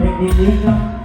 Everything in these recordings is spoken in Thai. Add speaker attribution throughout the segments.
Speaker 1: เป็นหญิงงามในแผ่นดินนี้ครับ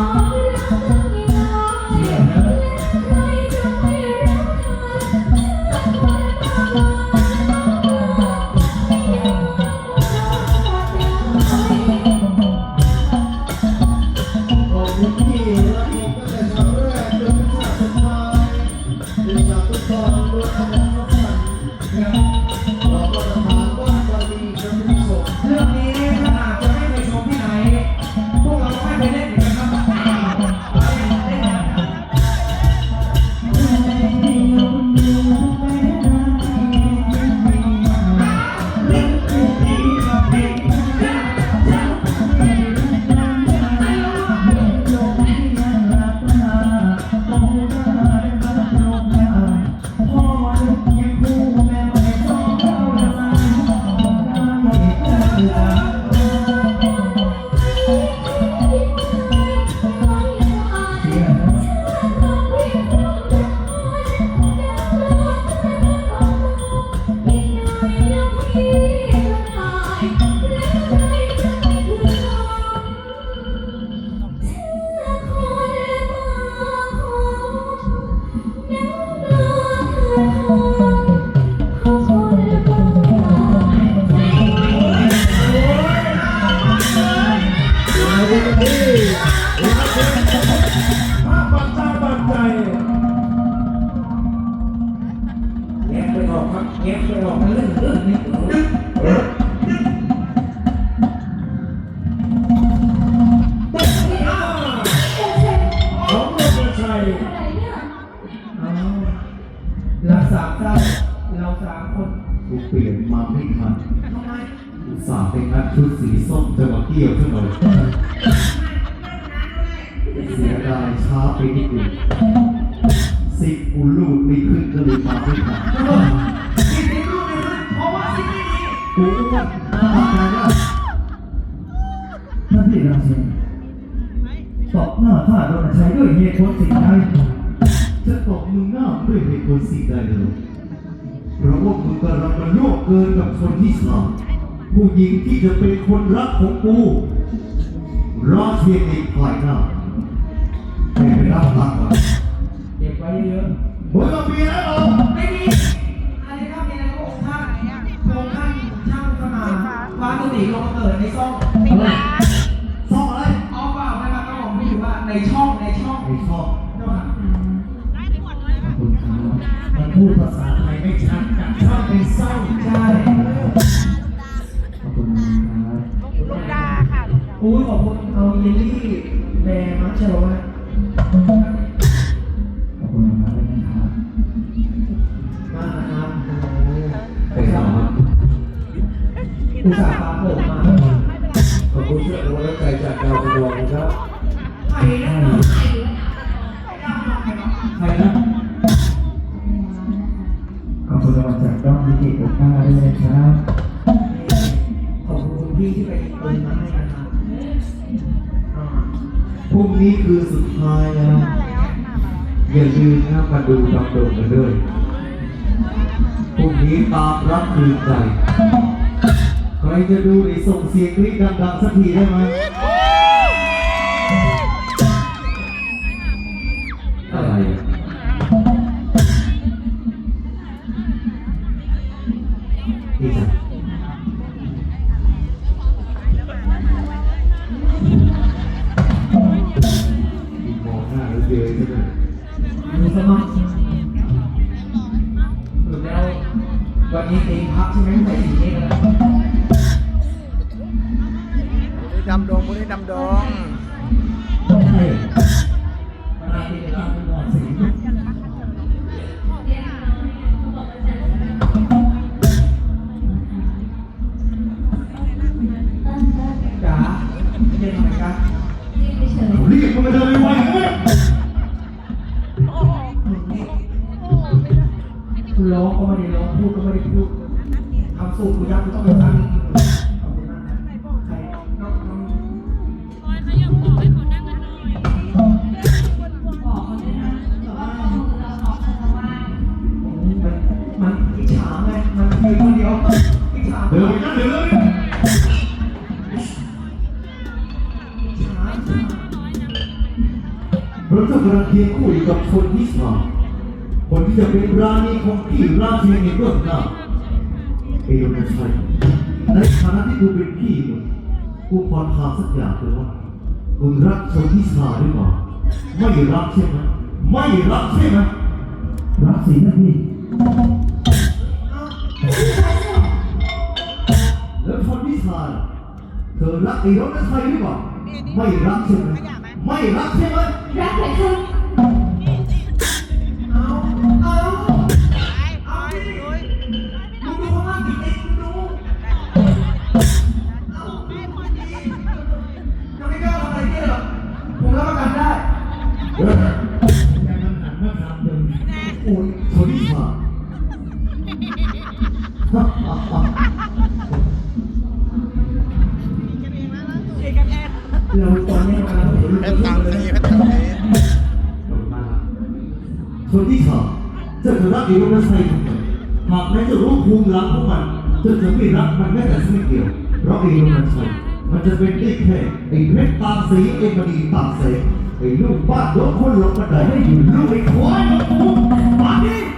Speaker 1: Oh. ชุด
Speaker 2: สีส้ม
Speaker 3: จะมาเกี่ยวขึ้นมาเสียดายช้าไปนิดหนึงสิกูลูดไม่ขึ้นก็เลยมาไม่ทัน
Speaker 2: สิ่งที่รู้เลยนะเพราะว่าสิ่งนี้
Speaker 3: กูอ้วนทำไงล่ะ
Speaker 4: ท่านพี่ราชินตบหน้าข้าโดนใช้ด้วยเหตุผลสิ่งใด
Speaker 3: จะตบมึงหน้าด้วยเหตุผลสิ่งใดเลยเพราะว่ามึงกำลังมาโลกเกินกับคนที่สาม ผู้หญิงที่จะเป็นคนรักของกูรอเพียงในภายหน้า อุ้
Speaker 2: ย
Speaker 4: ขอบคุณ
Speaker 1: เอา
Speaker 2: เยลลี่แบร์มัชเชลว่า
Speaker 4: ขอบคุณครับด้วยนะครับ
Speaker 2: มานะครับ
Speaker 3: ไปหา
Speaker 2: อุตส่าห์ตามผมมา
Speaker 1: ขอบคุณเพื่อนรักใจจากดาวกระดวงนะครับ
Speaker 2: ใครนะใครนะ
Speaker 4: ขอบคุณรางวัลจากด้อมวิกิโอป้าด้วยนะครับ
Speaker 2: ขอบคุณพี่ที่ไปหยิบปืนมาให้นะครับ
Speaker 3: พรุ่งนี้คือสุดท้ายแล้ว อย่าลืมนะมาดูดำดงกันด้วยพรุ่งนี้ตามรับคืนใจ ใครจะดูไอ้ส่งเสียงกรี๊ดดังๆสักทีได้ไหม
Speaker 2: ดำ
Speaker 5: ดงบุรีดำดง
Speaker 1: ใช่มาติดตามหมอสี
Speaker 2: จ๋าเรียนทำไมจ๊ะ
Speaker 3: เรียกมันมาเดินไวๆเลย
Speaker 2: คุณร้องก็ไม่ได้ร้องพูดก็ไม่ได้พูดทำสูตรกูยักกูต้องไปตั้ง ดิ
Speaker 3: นไปนั่นเดินเลย
Speaker 2: อิจฉา
Speaker 3: เราจะกำลังเคียงคู่อยู่กับคนที่สามคนที่จะเป็นราณีของพี่ราเชนในเบื้องหน้าเอโยนชัยในฐานะที่กูเป็นพี่มึงกูขอถามสักอย่างเลยว่ามึงรักชนทิชาหรือเปล่าไม่รักใช่ไหมไม่รักใช่ไหม
Speaker 4: รักสีนะพี่
Speaker 3: เธอรักไอ้รถชัยหรือเปล่า ไม่รักใช่ไหมไม่รักใช่ไหม
Speaker 6: รักไหมคะ
Speaker 2: เอ จะ
Speaker 3: จะรักอีวันชัยทำไมหากแม้จะรู้ภูมิหลังของมันจะจะไม่รักมันแม้แต่สักนิดเดียวเพราะอีวันใส่มันจะเป็นได้แค่ไอ้เม็ดตาสีไอ้มณีตาเสไอ้ลูกบ้านโดนคนหลงกระไดให้อยู่ลูกไอ้ควายลูกกูมาดิ
Speaker 1: ไ